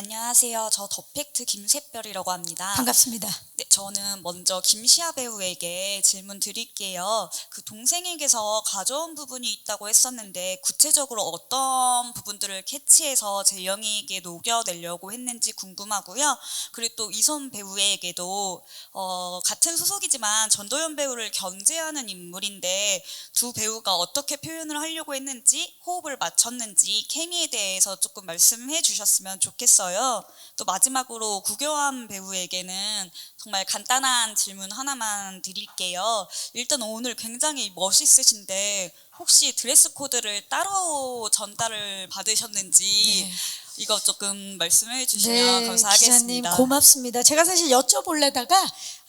안녕하세요. 저 더팩트 김샛별이라고 합니다. 반갑습니다. 네, 저는 먼저 김시아 배우에게 질문 드릴게요. 그 동생에게서 가져온 부분이 있다고 했었는데 구체적으로 어떤 부분들을 캐치해서 재영이에게 녹여내려고 했는지 궁금하고요. 그리고 또 이솜 배우에게도 어, 같은 소속이지만 전도연 배우를 견제하는 인물인데 두 배우가 어떻게 표현을 하려고 했는지 호흡을 맞췄는지 케미에 대해서 조금 말씀해 주셨으면 좋겠어요. 또 마지막으로 구교환 배우에게는 정말 간단한 질문 하나만 드릴게요. 일단 오늘 굉장히 멋있으신데 혹시 드레스 코드를 따로 전달을 받으셨는지 네. 이거 조금 말씀해 주시면 기자님 감사하겠습니다. 고맙습니다. 제가 사실 여쭤보려다가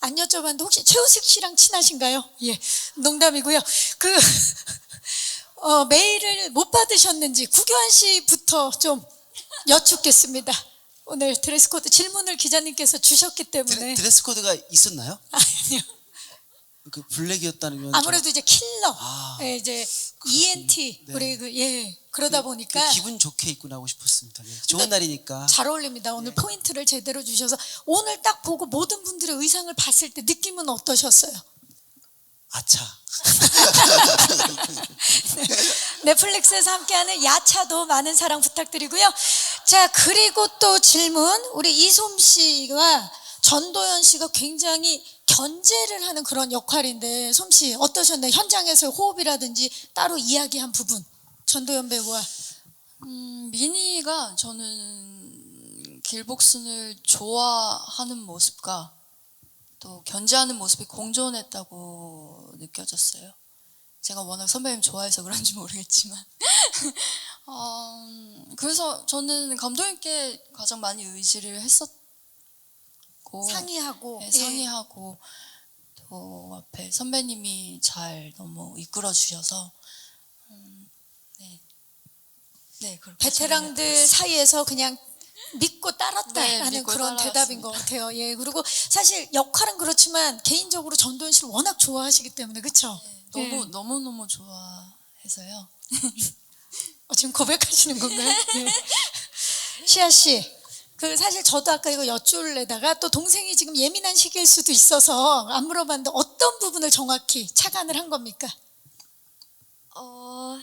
안 여쭤봤는데 혹시 최우식 씨랑 친하신가요? 예, 농담이고요. 그 어, 메일을 못 받으셨는지 구교환 씨부터 좀 여쭙겠습니다. 오늘 드레스 코드 질문을 기자님께서 주셨기 때문에 드레, 드레 스 코드가 있었나요? 아니요. 그 블랙이었다는 건 아무래도 이제 킬러, 아, 예, 이제 ENT 네. 우리 그 예 그러다 좀 보니까 그 기분 좋게 입고 나오고 싶었습니다. 네. 좋은 날이니까. 잘 어울립니다. 오늘 포인트를 제대로 주셔서 오늘 딱 보고 모든 분들의 의상을 봤을 때 느낌은 어떠셨어요? 아차. 넷플릭스에서 함께하는 야차도 많은 사랑 부탁드리고요. 자 그리고 또 질문 우리 이솜 씨가 전도연 씨가 굉장히 견제를 하는 그런 역할인데 솜 씨 어떠셨나요? 현장에서 호흡이라든지 따로 이야기한 부분 전도연 배우와 음, 미니가 저는 길복순을 좋아하는 모습과 또 견제하는 모습이 공존했다고 느껴졌어요. 제가 워낙 선배님 좋아해서 그런지 모르겠지만. 어, 그래서 저는 감독님께 가장 많이 의지를 했었고 상의하고 네, 예. 상의하고 또 앞에 선배님이 잘 너무 이끌어 주셔서 음, 네, 네 베테랑들 사이에서 그냥 믿고 따랐다 네, 그런 대답인 것 같아요. 예. 그리고 사실 역할은 그렇지만 개인적으로 전도연 씨를 워낙 좋아하시기 때문에 그렇죠? 너무 너무 너무 좋아해서요. 어, 지금 고백하시는 건가요? 네. 시아 씨. 그 사실 저도 아까 이거 여쭐래다가 또 동생이 지금 예민한 시기일 수도 있어서 안 물어봤는데 어떤 부분을 정확히 착안을 한 겁니까? 어,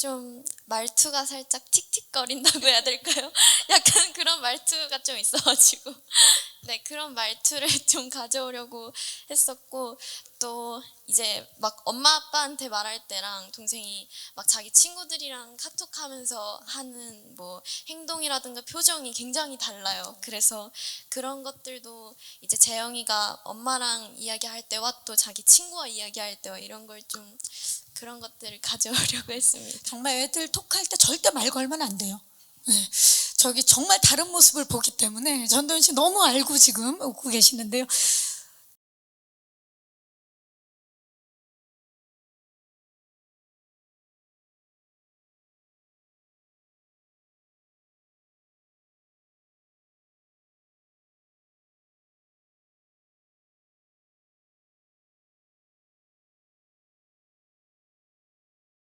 좀 말투가 살짝 틱틱거린다고 해야 될까요? 약간 그런 말투가 좀 있어가지고 네 그런 말투를 좀 가져오려고 했었고 또 이제 막 엄마 아빠한테 말할 때랑 동생이 막 자기 친구들이랑 카톡하면서 하는 뭐 행동이라든가 표정이 굉장히 달라요. 그래서 그런 것들도 이제 재영이가 엄마랑 이야기할 때와 또 자기 친구와 이야기할 때와 이런 걸좀 그런 것들을 가져오려고 했습니다. 정말 애들 톡할 때 절대 말 걸면 안 돼요. 네. 저기 정말 다른 모습을 보기 때문에 전도연 씨 너무 알고 지금 웃고 계시는데요.